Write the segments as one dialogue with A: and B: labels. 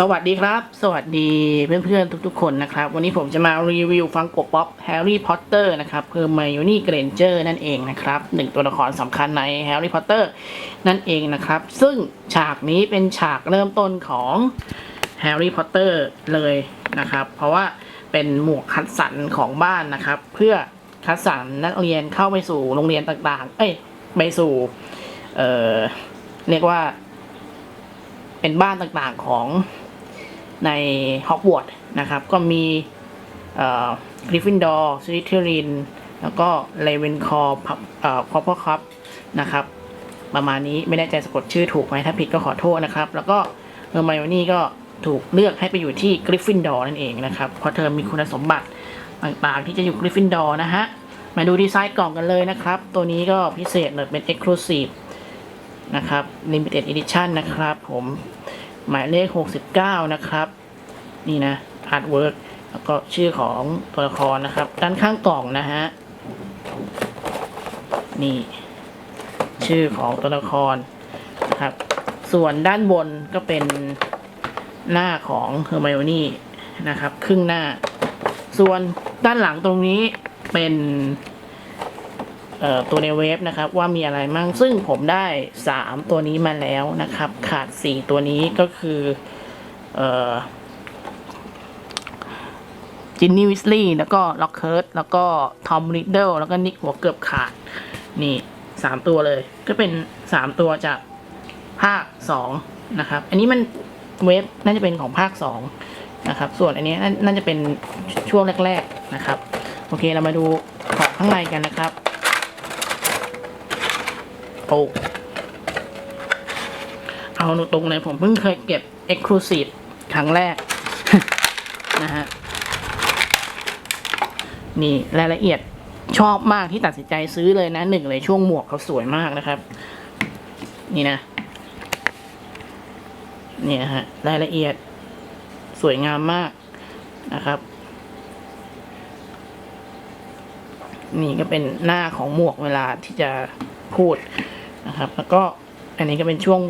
A: สวัสดีครับ สวัสดีเพื่อนๆทุกๆคนนะครับ วันนี้ผมจะมารีวิวฟังกบป๊อปแฮร์รี่พอตเตอร์นะครับคือไมโอนี่เกรนเจอร์นั่นเองนะครับหนึ่งตัวละครสำคัญในแฮร์รี่พอตเตอร์นั่นเองนะครับ ซึ่งฉากนี้เป็นฉากเริ่มต้นของแฮร์รี่พอตเตอร์เลยนะครับ เพราะว่าเป็นหมวกคัดสรรของบ้านนะครับ เพื่อคัดสรรนักเรียนเข้าไปสู่โรงเรียนต่างๆ เอ้ยไปสู่เอ่อเรียกว่า เป็นบ้านต่างๆของ ในฮอกวอตส์นะครับ ก็มีกริฟฟินดอร์สลิทเทอริน แล้วก็เลเวนคอร์พอพอครับนะครับ ประมาณนี้ไม่แน่ใจสะกดชื่อถูกไหมถ้าผิดก็ขอโทษนะครับ แล้วก็เฮอร์ไมโอนี่ก็ถูกเลือกให้ไปอยู่ที่กริฟฟินดอร์นั่นเองนะครับ เพราะเธอมีคุณสมบัติต่างๆ ที่จะอยู่กริฟฟินดอร์นะฮะ มาดูดีไซน์กล่องกันเลยนะครับ ตัวนี้ก็พิเศษหน่อยเป็น Exclusive นะครับ Limited Edition นะครับผม หมายเลข 69 นะครับ นี่นะ Artwork แล้วก็ชื่อของตัวละครนะครับ ด้านข้างกล่องนะฮะ นี่ ชื่อของตัวละครนะครับ ส่วนด้านบนก็เป็นหน้าของเฮอร์ไมโอนี่นะครับ ครึ่งหน้า ส่วนด้านหลังตรงนี้เป็น ตัวในเว็บนะครับว่ามีอะไรมั่งซึ่งผมได้ 3 ตัวนี้มาแล้วนะครับ ขาด 4 ตัวนี้ก็คือจินนี่วิสลีย์แล้วก็ล็อกเคิร์ตแล้วก็ทอมริดเดิลแล้วก็นิกหัวเกือบขาด นี่ 3 ตัวเลย ก็เป็น 3 ตัวจากภาค 2 นะครับ อันนี้มันเว็บน่าจะเป็นของภาค 2 นะครับ ส่วนอันนี้น่าน่าจะเป็นช่วงแรก ๆ นะครับ โอเคเรามาดูของข้างในกันนะครับ โอ้เอาตรงเลยผมเพิ่งเคยเก็บ Exclusive ครั้งแรก นะฮะ นี่รายละเอียดชอบมากที่ตัดสินใจซื้อเลยนะหนึ่งเลยช่วงหมวกเขาสวยมากนะครับ นี่นะนี่นะฮะ รายละเอียดสวยงามมากนะครับ นี่ก็เป็นหน้าของหมวกเวลาที่จะพูด นะครับ แล้วก็อันนี้ก็เป็นช่วง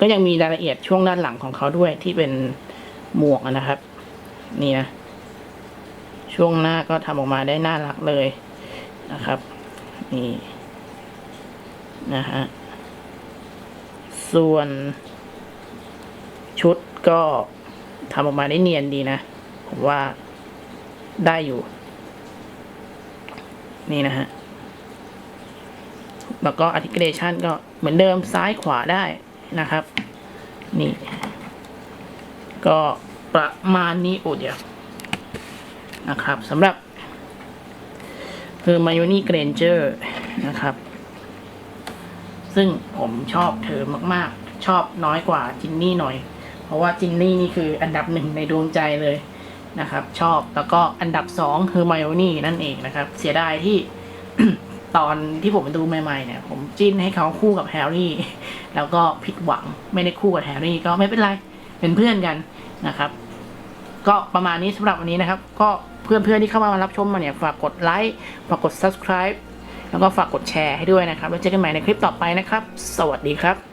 A: ก็ยังมีรายละเอียดช่วงด้านหลังของเขาด้วยที่เป็นหมวกนะครับ นี่นะ ช่วงหน้าก็ทำออกมาได้น่ารักเลยนะครับ นี่นะฮะส่วนชุดก็ทำออกมาได้เนียนดีนะ ผมว่าได้อยู่ นี่นะฮะ แล้วก็ articulation ก็เหมือนเดิมซ้ายขวาได้นะครับ นี่ ก็ประมาณนี้โอเดียวนะครับสำหรับคือมา o นี่เกรนเจอร์นะครับ ซึ่งผมชอบเธอมากๆ ชอบน้อยกว่าจินนี่หน่อย เพราะว่าจินนี่นี่คืออันดับหนึ่งในดวงใจเลยนะครับ ชอบแล้วก็อันดับสองคือมาโอนี่นั่นเองนะครับ เสียดายที่ ตอนที่ผมดูใหม่ๆเนี่ย ผมจิ้นให้เขาคู่กับแฮร์รี่ แล้วก็ผิดหวังไม่ได้คู่กับแฮร์รี่ก็ไม่เป็นไรเป็นเพื่อนกันนะครับ ก็ประมาณนี้สำหรับวันนี้นะครับ ก็เพื่อนๆที่เข้ามารับชมมาเนี่ยฝากกดไลค์ฝากกด subscribe แล้วก็ฝากกดแชร์ให้ด้วยนะครับ แล้วเจอกันใหม่ในคลิปต่อไปนะครับ สวัสดีครับ